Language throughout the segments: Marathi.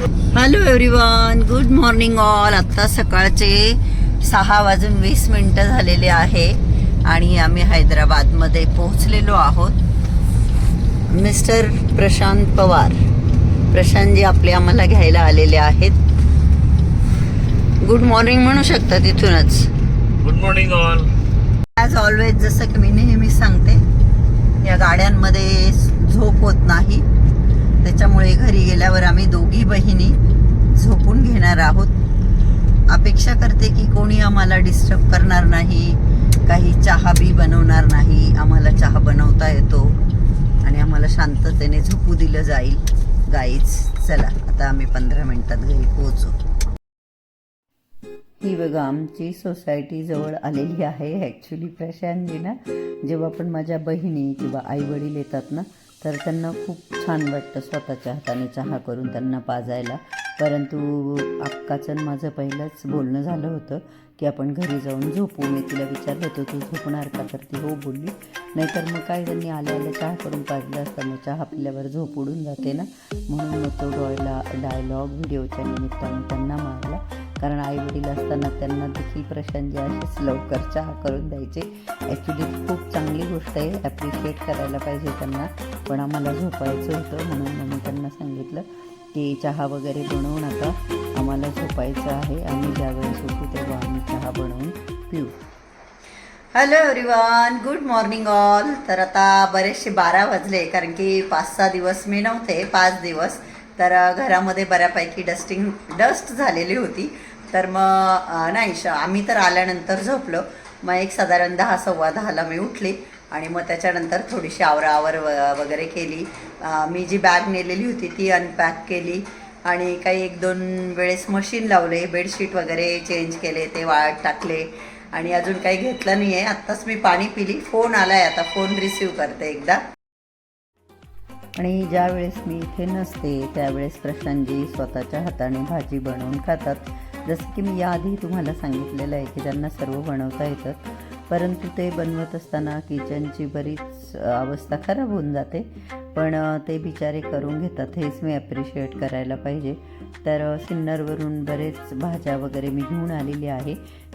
Hello everyone good morning all आत्ता सकाळचे सहा वाजून वीस मिनटं झालेले आहे आणि आम्ही हैदराबादमध्ये पोहोचलेलो आहोत. मिस्टर प्रशांत पवार प्रशांतजी आपले आम्हाला घ्यायला आलेले आहेत. गुड मॉर्निंग म्हणू शकता तिथूनच. Good morning all as always जसं की मी नेहमी सांगते या गाड्यांमध्ये झोप होत नाही. त्याच्यामुळे घरी गेल्यावर आम्ही दोघी बहिणी झोपून घेणार आहोत. अपेक्षा करते की कोणी आम्हाला डिस्टर्ब करणार नाही काही चहा बी बनवणार नाही. आम्हाला चहा बनवता येतो आणि आम्हाला शांततेने झोपू दिलं जाईल. गाईच चला आता आम्ही पंधरा मिनिटात घरी पोहोचू. ही बघा आमची सोसायटी जवळ आलेली आहे. ॲक्च्युली प्रशांतजी ना जेव्हा पण माझ्या बहिणी किंवा आई वडील येतात ना तर त्यांना खूप छान वाटतं स्वतःच्या हाताने चहा करून त्यांना पाजायला. परंतु अक्काचं माझं पहिलंच बोलणं झालं होतं की आपण घरी जाऊन झोपू. मी तिला विचारलं होतं तू झोपणार का? तर ती हो बोलली. नाहीतर मग काय त्यांनी आल्या आल्या चहा करून पाजलं असताना मग चहा आपल्यावर झोप उडून जाते ना. म्हणून मग तो डॉयला डायलॉग व्हिडिओच्या निमित्ताने त्यांना मारला. कारण आई वडील असताना त्यांना देखील प्रशांतजी असेच लवकर चहा करून द्यायचे. ॲक्च्युली खूप चांगली गोष्ट आहे. ॲप्रिशिएट करायला पाहिजे त्यांना. पण आम्हाला झोपायचं होतं म्हणून मी त्यांना सांगितलं की चहा वगैरे बनवू नका. आम्हाला झोपायचं आहे. आम्ही ज्यावेळेस उठू तेव्हा आम्ही चहा बनवून पिऊ. Hello everyone good morning all तर आता बरेचसे बारा वाजले कारण की पाच सहा दिवस मी नव्हते पाच दिवस. तर घरामध्ये बऱ्यापैकी डस्टिंग डस्ट झालेली होती. तर मग नाही श आम्ही तर आल्यानंतर झोपलो. मग एक साधारण दहा सव्वा दहाला मी उठली आणि मग त्याच्यानंतर थोडीशी आवरावर व- वगैरे केली. मी जी बॅग नेलेली होती ती अनपॅक केली आणि काही एक दोन वेळेस मशीन लावले बेडशीट वगैरे चेंज केले ते वाळत टाकले आणि अजून काही घेतलं नाही आहे आत्ताच मी पाणी पिली. फोन आला आहे आता फोन रिसीव करते एकदा. आणि ज्या वेळेस मी इथे नसते त्यावेळेस प्रशांतजी स्वतःच्या हाताने भाजी बनवून खातात. जसं की मी याआधी तुम्हाला सांगितलेलं आहे की त्यांना सर्व बनवता येतं परंतु ते बनवत असताना किचनची बरीच अवस्था खराब होऊन जाते. पण ते बिचारे करून घेतात हेच मी ॲप्रिशिएट करायला पाहिजे. तर सिन्नरवरून बरेच भाज्या वगैरे मी घेऊन आलेली आहे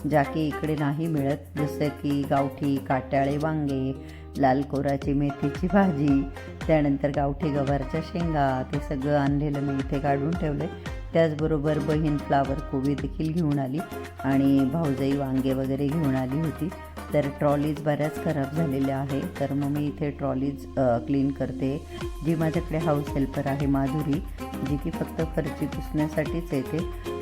ज्या की इकडे नाही मिळत. जसं की गावठी काट्याळे वांगे लाल कोराची मेथीची भाजी त्यानंतर गावठी गवारच्या शेंगा ते सगळं आणलेलं मी इथे काढून ठेवलं त्याचबरोबर बहीण फ्लावर कोबी देखील घेऊन आली आणि भाऊजाई वांगे वगैरे घेऊन आली होती. तर ट्रॉलीज बऱ्याच खराब झालेल्या आहे. तर मग मी इथे ट्रॉलीज क्लीन करते. जी माझ्याकडे हाऊस हेल्पर आहे माधुरी जी की फक्त फरची पुसण्यासाठीच येते.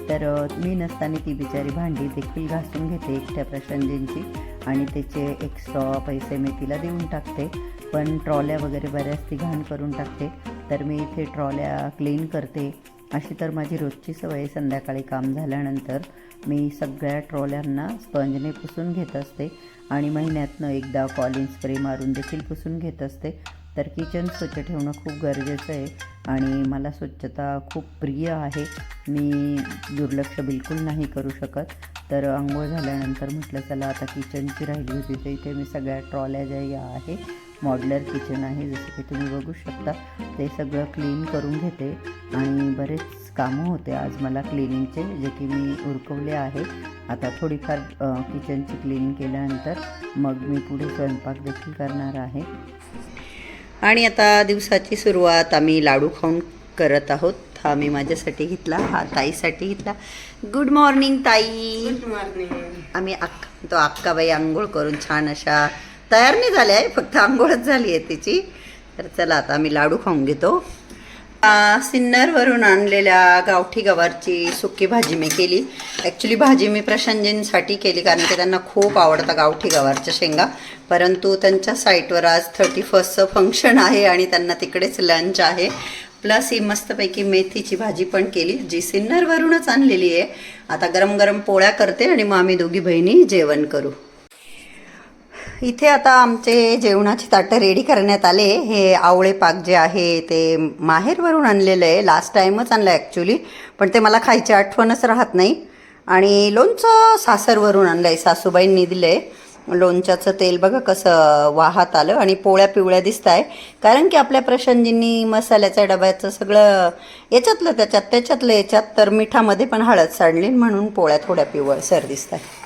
तर मी नसताना ती बिचारी भांडी देखील घासून घेते एकट्या प्रशांतजींची आणि त्याचे एक्स्ट्रा पैसे मी तिला देऊन टाकते. पण ट्रॉल्या वगैरे बऱ्याच ती घाण करून टाकते. तर मी इथे ट्रॉल्या क्लीन करते. अशी तर माझी रोजची सवय संध्याकाळी काम झाल्यानंतर मी सगळ्या ट्रॉल्यांना स्पंजने पुसून घेत असते आणि महिन्यातनं एकदा कॉलिंग स्प्रे मारून देखील पुसून घेत असते. तर किचन स्वच्छ ठेवणं खूप गरजेचं आहे आणि मला स्वच्छता खूप प्रिय आहे. मी दुर्लक्ष बिलकुल नाही करू शकत. तर आंघोळ झाल्यानंतर म्हटलं चला आता किचनची राहिली होती तर इथे मी सगळ्या ट्रॉल्या ज्या या आहे मॉड्युलर किचन आहे जसं की तुम्ही बघू शकता. ते सगळं क्लीन करून घेते आणि बरेच कामं होते. आज मला क्लिनिंगचे जे की मी उरकवले आहे. आता थोडीफार किचनची क्लीनिंग केल्यानंतर मग मी पुढे स्वयंपाक देखील करणार आहे. आणि आता दिवसाची सुरुवात आम्ही लाडू खाऊन करत आहोत. हा मी माझ्यासाठी घेतला हा ताईसाठी घेतला. गुड मॉर्निंग ताई. आम्ही अक्का तो अक्काबाई आंघोळ करून छान अशा तयार नाही झाले आहे फक्त आंघोळच झाली आहे तिची. तर चला आता आम्ही लाडू खाऊन घेतो. सिन्नरवरून आणलेल्या गावठी गवारची सुकी भाजी मी केली. ॲक्च्युली भाजी मी प्रशांतजींसाठी केली कारण की त्यांना खूप आवडतं गावठी गवारच्या शेंगा. परंतु त्यांच्या साईटवर आज थर्टी फर्स्टचं फंक्शन आहे आणि त्यांना तिकडेच लंच आहे. प्लस ही मस्तपैकी मेथीची भाजी पण केली जी सिन्नरवरूनच आणलेली आहे. आता गरम गरम पोळ्या करते आणि मग आम्ही दोघी बहिणी जेवण करू. इथे आता आमचे जेवणाची ताटं रेडी करण्यात आले. हे आवळे पाक जे आहे ते माहेरवरून आणलेलं आहे. लास्ट टाईमच आणलं ॲक्च्युली पण ते मला खायची आठवणच राहत नाही. आणि लोणचं सासरवरून आणलं आहे सासूबाईंनी दिलं आहे लोणच्याचं तेल बघा कसं वाहत आलं. आणि पोळ्या पिवळ्या दिसत आहे कारण की आपल्या प्रशांतजींनी मसाल्याच्या डब्याचं सगळं याच्यातलं त्याच्यात त्याच्यातलं याच्यात तर मिठामध्ये पण हळद साडली. म्हणून पोळ्या थोड्या पिवळसर दिसत आहे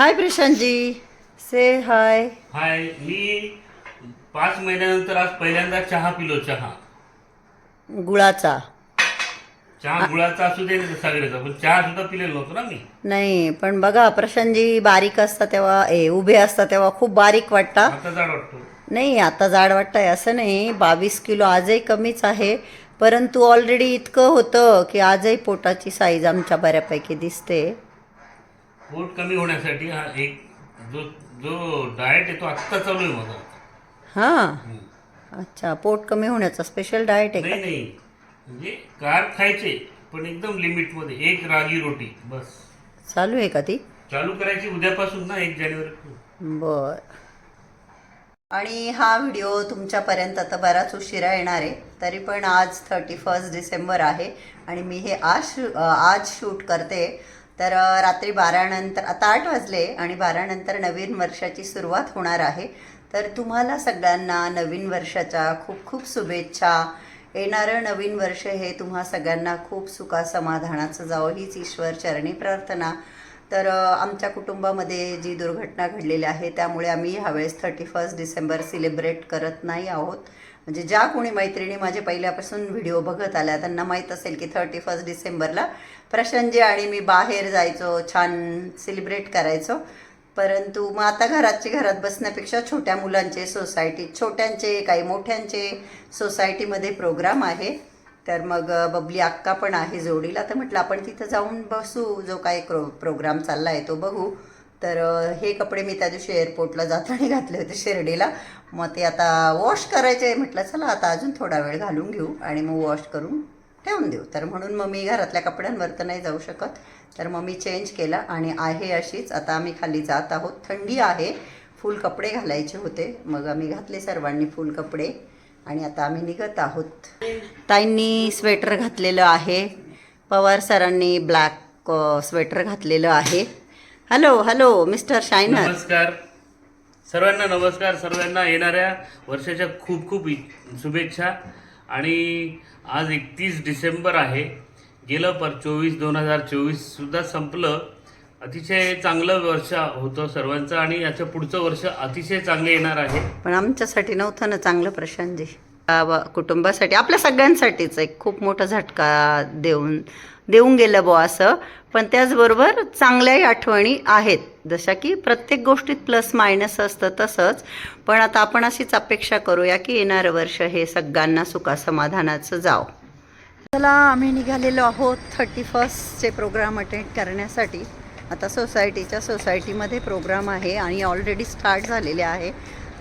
हाय प्रशांतजी. से हाय हाय मी पाच महिन्यानंतर आज पहिल्यांदा चहा पिलो चहा. गुळाचा. चहा गुळाचा असू दे सागरेचा पण चहा सुद्धा पिलेलो नव्हतो ना मी. नाही पण बघा प्रशांतजी बारीक असता तेव्हा ए उभे असता तेव्हा खूप बारीक वाटता. आता जाड वाटतो. नाही आता जाड वाटतंय असं नाही. बावीस किलो आजही कमीच आहे परंतु ऑलरेडी इतकं होतं की आजही पोटाची साईज आमच्या बऱ्यापैकी दिसते. पोट कमी होण्यासाठी हा एक जो जो डाएट आहे तो आत्ता चालू आहे माझा. हां? अच्छा पोट कमी होण्याचा स्पेशल डाएट आहे नाही नाही. म्हणजे कार खायचे पण एकदम लिमिटमध्ये एक रागी रोटी बस. चालू आहे का ती? चालू करायची उद्यापासून ना एक जानेवारी. बर. आणि हा व्हिडिओ तुमच्यापर्यंत आता बराच उशिरा येणार आहे तरी पण आज थर्टी फर्स्ट डिसेंबर आहे आणि मी हे आज शू आज शूट करते. तर रात्री बारानंतर आता आठ वाजले आणि बारानंतर नवीन वर्षाची सुरुवात होणार आहे. तर तुम्हाला सगळ्यांना नवीन वर्षाच्या खूप खूप शुभेच्छा. येणारं नवीन वर्ष हे तुम्हा सगळ्यांना खूप सुखा समाधानाचं जावं हीच ईश्वर चरणी प्रार्थना. तर आमच्या कुटुंबामध्ये जी दुर्घटना घडलेली आहे त्यामुळे आम्ही ह्यावेळेस थर्टी फर्स्ट डिसेंबर सेलिब्रेट करत नाही आहोत. म्हणजे ज्या कोणी मैत्रिणी माझे पहिल्यापासून व्हिडिओ बघत आल्या त्यांना माहीत असेल की थर्टी फर्स्ट डिसेंबरला प्रशांतजी आणि मी बाहेर जायचो छान सेलिब्रेट करायचो. परंतु मग आता घरातची घरात बसण्यापेक्षा छोट्या मुलांचे सोसायटीत छोट्यांचे काही मोठ्यांचे सोसायटीमध्ये प्रोग्राम आहे. तर मग बबली अक्का पण आहे जोडीला. तर म्हटलं आपण तिथं जाऊन बसू जो काही क्रो प्रोग्राम चालला आहे तो बघू. तर हे कपडे मी त्या दिवशी एअरपोर्टला जाताना घातले होते शिर्डीला. मग ते आता वॉश करायचे म्हटलं चला आता अजून थोडा वेळ घालून घेऊ आणि मग वॉश करून ठेवून देऊ. तर म्हणून मग मी घरातल्या कपड्यांवर तर नाही जाऊ शकत. तर मग मी चेंज केला आणि आहे अशीच. आता आम्ही खाली जात आहोत. थंडी आहे. फुल कपडे घालायचे होते. मग आम्ही घातले सर्वांनी फुल कपडे. आणि आता आम्ही निघत आहोत. ताईंनी स्वेटर घातलेलं आहे. पवार सरांनी ब्लॅक स्वेटर घातलेलं आहे. हॅलो हॅलो मिस्टर शायनर नमस्कार. सर्वांना नमस्कार. सर्वांना येणाऱ्या वर्षाच्या खूप खूप शुभेच्छा. आणि आज एकतीस डिसेंबर आहे. गेलं पर चोवीस दोन हजार चोवीससुद्धा संपलं. अतिशय चांगलं वर्ष होतं सर्वांचं आणि याचं पुढचं वर्ष अतिशय चांगलं येणार आहे. पण आमच्यासाठी नव्हतं ना चांगलं प्रशांतजी. कुटुंबासाठी आपल्या सगळ्यांसाठीच एक खूप मोठा झटका देऊन देऊन गेलं बुवा असं. पण त्याचबरोबर चांगल्याही आठवणी आहेत. जशा की प्रत्येक गोष्टीत प्लस मायनस असतं तसंच. पण आता आपण अशीच अपेक्षा करूया की येणारं वर्ष हे सगळ्यांना सुखासमाधानाचं जाव. चला आम्ही निघालेलो आहोत थर्टी फर्स्टचे प्रोग्राम अटेंड करण्यासाठी. आता सोसायटीच्या सोसायटीमध्ये प्रोग्राम आहे आणि ऑलरेडी स्टार्ट झालेले आहे.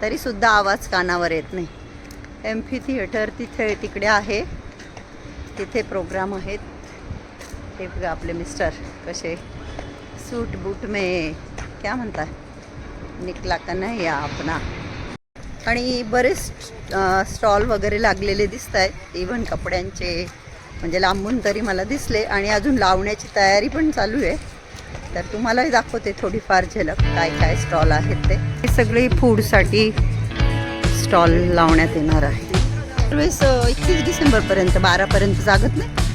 तरीसुद्धा आवाज कानावर येत नाही. एम्फी थिएटर तिथे तिकडे आहे. तिथे प्रोग्राम आहेत. हे बघा आपले मिस्टर कसे सूट बूट में. क्या म्हणता निकला का नाही या आपणा आणि बरेच स्टॉल वगैरे लागलेले दिसत आहेत इव्हन कपड्यांचे म्हणजे लांबून तरी मला दिसले. आणि अजून लावण्याची तयारी पण चालू आहे. तर तुम्हालाही दाखवते थोडीफार झलक काय काय स्टॉल आहेत ते. हे सगळे फूडसाठी स्टॉल लावण्यात येणार आहे. त्यावेळेस एकतीस डिसेंबरपर्यंत बारापर्यंत जागत नाही?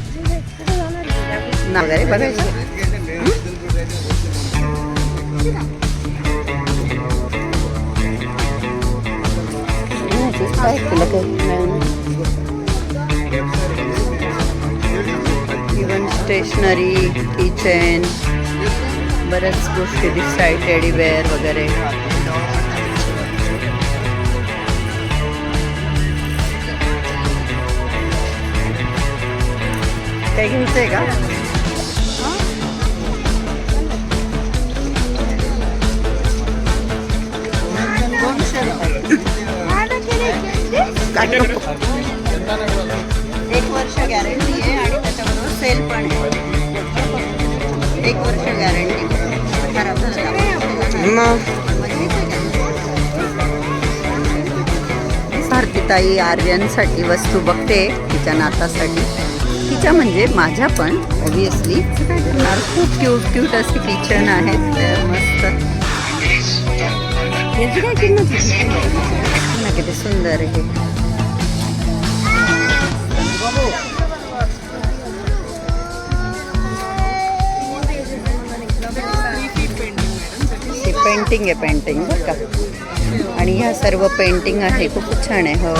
ना. वगैरे बघायचं. इवन स्टेशनरी किचन बऱ्याच गोष्टी दिसत आहे टेडीवेअर वगैरे. काही घ्यायचंय का? एक वर्ष गॅरंटी आहे आणि त्याच्याबरोबर सेल पण आहे. एक वर्ष गॅरंटी खराब झालं भारतीताई आर्यनसाठी वस्तू बघते तिच्या नातासाठी. तिच्या म्हणजे माझ्या पण ऑब्विसली खूप क्यूट क्यूट असे किचन आहेत. मस्त. ना किती सुंदर आहे हे पेंटिंग आहे पेंटिंग बरं का. आणि ह्या सर्व पेंटिंग आहे खूप छान आहे हो.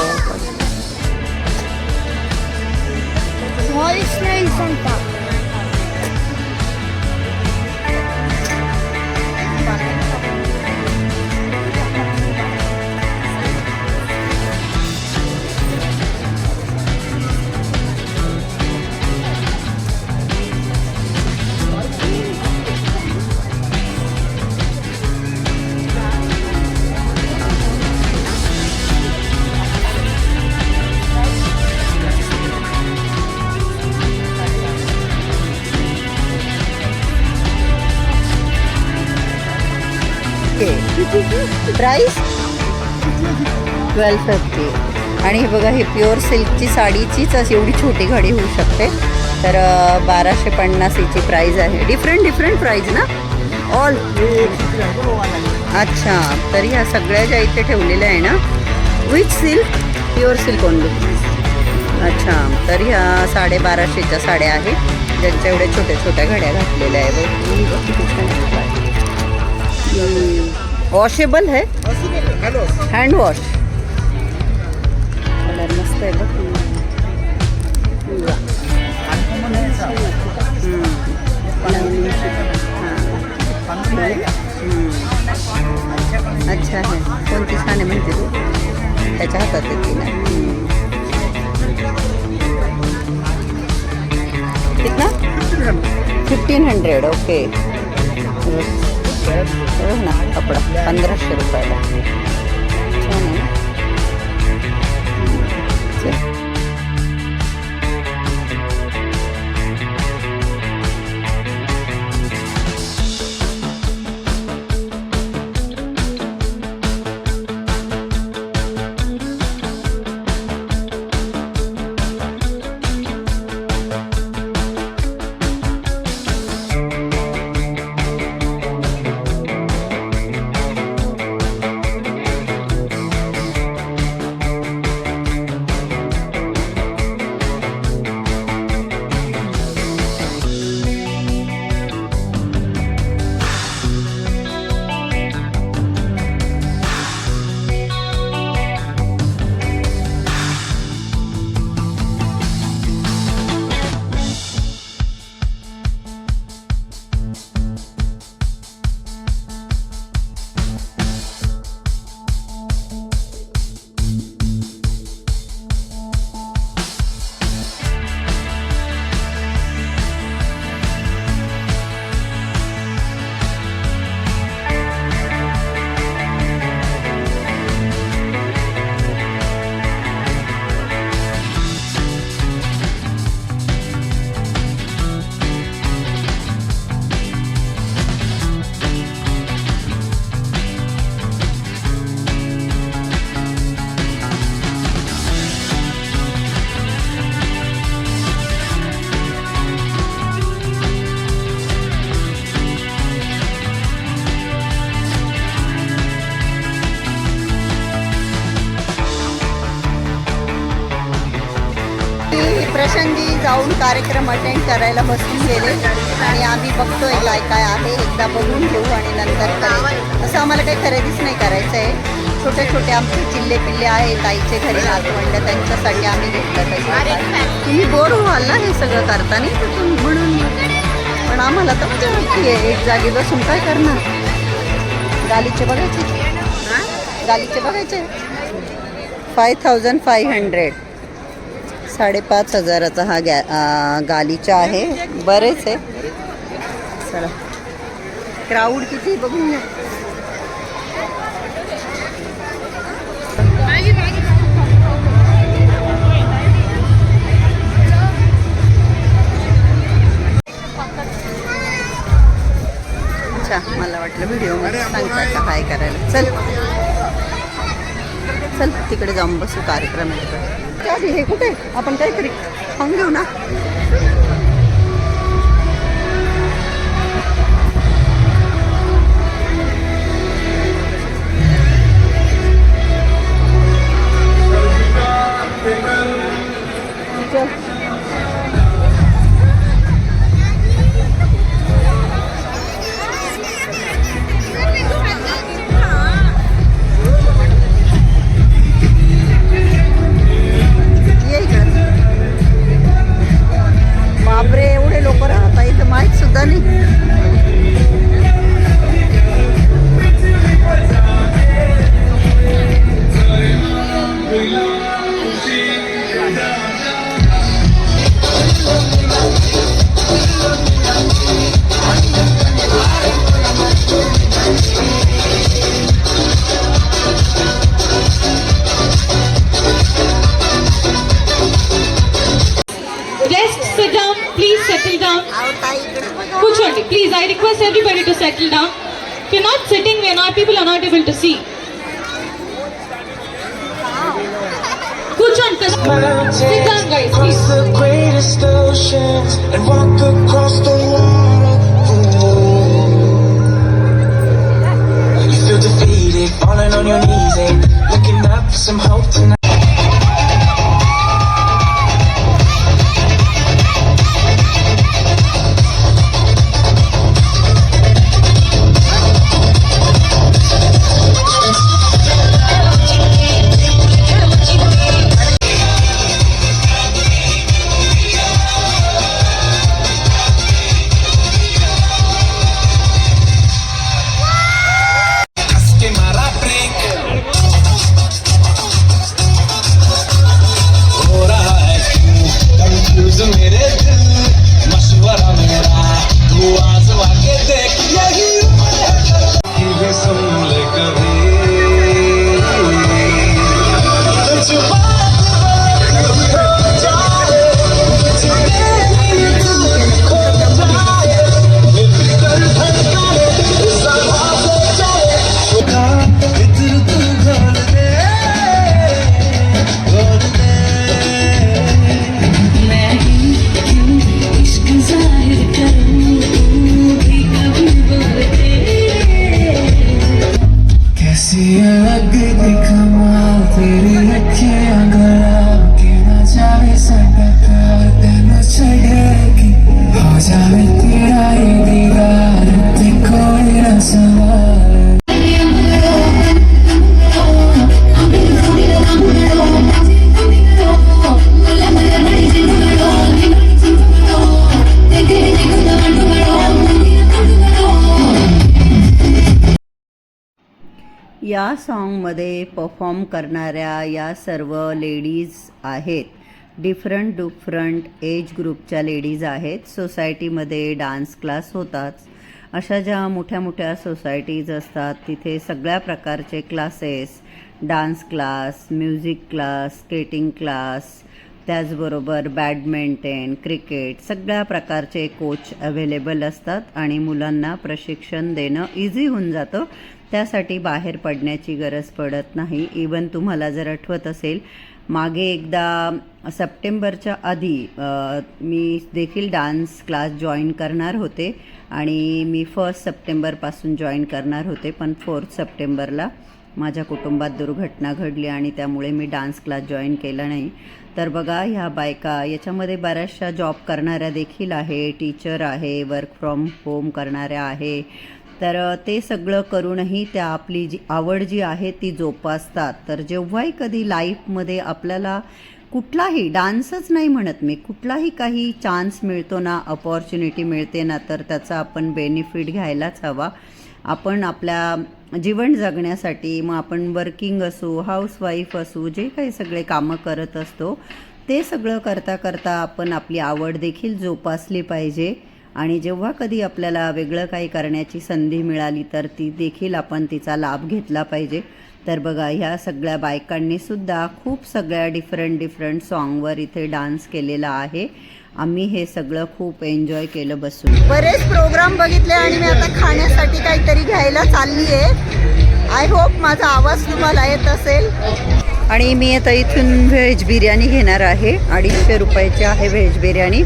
प्राईस ट्वेल्व फिफ्टी आणि हे बघा हे प्युअर सिल्कची साडीचीच अशी एवढी छोटी घडी होऊ शकते. तर बाराशे पन्नास याची प्राईज आहे. डिफरंट डिफरंट प्राईज ना? ऑल अच्छा तर ह्या सगळ्या ज्या इथे ठेवलेल्या आहे ना which silk pure silk only अच्छा तर ह्या साडेबाराशेच्या साड्या आहेत. ज्यांच्या एवढ्या छोट्या छोट्या घड्या घातलेल्या आहे. बघ वॉशेबल है? हँड वॉश कलर मस्त आहे बघ. हम्म. अच्छा आहे कोणती छान आहे म्हणते तू? त्याच्या हातात येते ना. कितना? फिफ्टीन हंड्रेड ओके बघ हो ना कपडा पंधराशे रुपयाला. प्रसंगी जाऊन कार्यक्रम अटेंड करायला बसून गेले. आणि आम्ही बघतोय काय काय आहे. एकदा बघून घेऊ आणि नंतर असं आम्हाला काही खरेदीच नाही करायचं आहे. छोटे छोटे आमचे चिल्ले पिल्ले आहेत. आईचे घरी नातवंड त्यांच्यासाठी आम्ही घेतलं काही तुम्ही बोर व्हाल ना हे सगळं करताना म्हणून? पण आम्हाला तर मजा वाटते एक जागी बसून काय करणार? गालीचे बघायचे? गालीचे बघायचे? फाय थाउजंड फाय हंड्रेड साडेपाच हजाराचा हा गॅ गालीचा आहे. बरेच आहे. चला. क्राऊड किती बघून घ्या. अच्छा मला वाटलं व्हिडिओ सांगायचा काय करायला. चल. चल तिकडे जाऊन बसू कार्यक्रम आधी हे कुठे? आपण काहीतरी खाऊन घेऊ ना. If you're not sitting, we are not people are not able to see. Mountains, Sit down, guys. The greatest oceans and walk across the water. You feel defeated, falling on your knees and looking up for some hope tonight. सॉन्गमध्ये परफॉर्म करणाऱ्या या सर्व लेडीज आहेत. डिफरंट डिफरंट एज ग्रुपच्या लेडीज आहेत. सोसायटीमध्ये डान्स क्लास होतात. अशा ज्या मोठ्या मोठ्या सोसायटीज असतात तिथे सगळ्या प्रकारचे classes dance class music class skating class त्याचबरोबर बॅडमिंटन क्रिकेट सगळ्या प्रकारचे कोच अवेलेबल असतात आणि मुलांना प्रशिक्षण देणं इझी होऊन जातं. त्यासाठी बाहेर पडण्याची गरज पडत नाही. इवन तुम्हाला जर आठवत असेल मागे एकदा सप्टेंबरच्या आधी मी देखील डान्स क्लास जॉईन करणार होते आणि मी फर्स्ट सप्टेंबरपासून जॉईन करणार होते पण फोर्थ सप्टेंबरला माझ्या कुटुंबात दुर्घटना घडली आणि त्यामुळे मी डान्स क्लास जॉईन केला नाही. तर बघा ह्या बायका याच्यामध्ये बऱ्याचशा जॉब करणाऱ्या देखील आहे टीचर आहे वर्क फ्रॉम होम करणाऱ्या आहे तर ते सगळं करूनही त्या आपली जी आवड जी आहे ती जोपासतात. तर जेव्हाही कधी लाईफमध्ये आपल्याला कुठलाही डान्सच नाही म्हणत मी कुठलाही काही चान्स मिळतो ना अपॉर्च्युनिटी मिळते ना तर त्याचा आपण बेनिफिट घ्यायलाच हवा. आपण आपल्या जीवन जगण्यासाठी मग आपण वर्किंग असू हाऊसवाईफ असू जे काही सगळे कामं करत असतो ते सगळं करता करता आपण आपली आवड देखील जोपासली पाहिजे. आणि जेव्हा कधी आपल्याला वेगळं काही करण्याची संधी मिळाली तर ती देखील आपण तिचा लाभ घेतला पाहिजे. तर बघा ह्या सगळ्या बायकांनी सुद्धा खूप सगळ्या डिफरंट डिफरंट सॉन्गवर इथे डान्स केलेला आहे. आम्ही हे सगळं खूप एन्जॉय केलं बसून. बरेच प्रोग्राम बघितले आणि मी आता खाण्यासाठी काहीतरी घ्यायला चालली आहे आय होप माझा आवाज तुम्हाला येत असेल. आणि मी आता इथून व्हेज बिर्याणी घेणार आहे. अडीचशे रुपयाची आहे व्हेज बिर्याणी.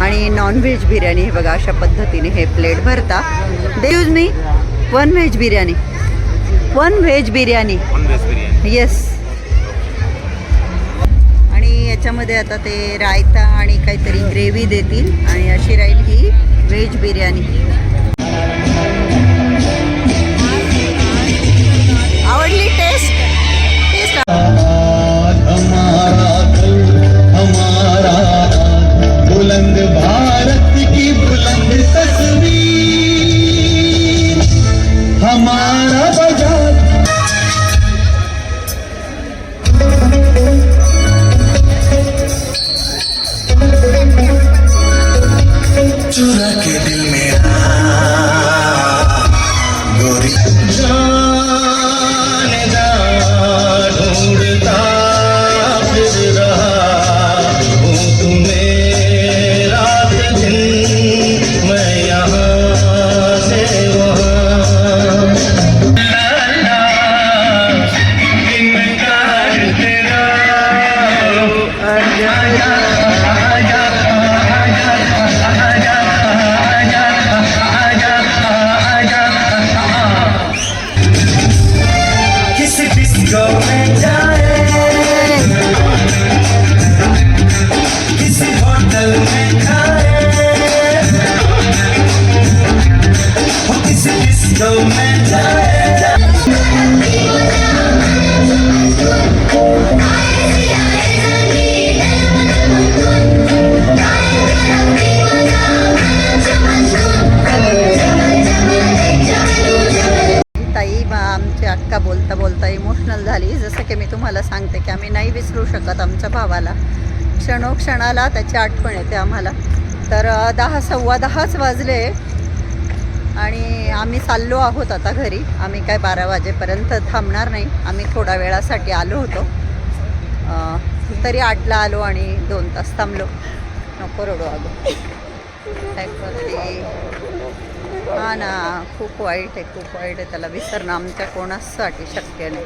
आणि नॉन व्हेज बिर्याणी हे बघा अशा पद्धतीने हे प्लेट भरता. दे यूज मी one veg biryani one veg biryani yes आणि याच्यामध्ये आता ते रायता आणि काहीतरी ग्रेव्ही देतील. आणि अशी राहील ही व्हेज बिर्याणी आमच्या भावाला. क्षणोक्षणाला त्याची आठवण येते आम्हाला. तर दहा सव्वा दहाच वाजले आणि आम्ही चाललो आहोत आता घरी. आम्ही काय बारा वाजेपर्यंत थांबणार नाही. आम्ही थोड्या वेळासाठी आलो होतो. तरी आठला आलो आणि दोन तास थांबलो. नको रडू आलो हा ना खूप वाईट आहे खूप वाईट आहे. त्याला विसरणं आमच्या कोणासाठी शक्य नाही.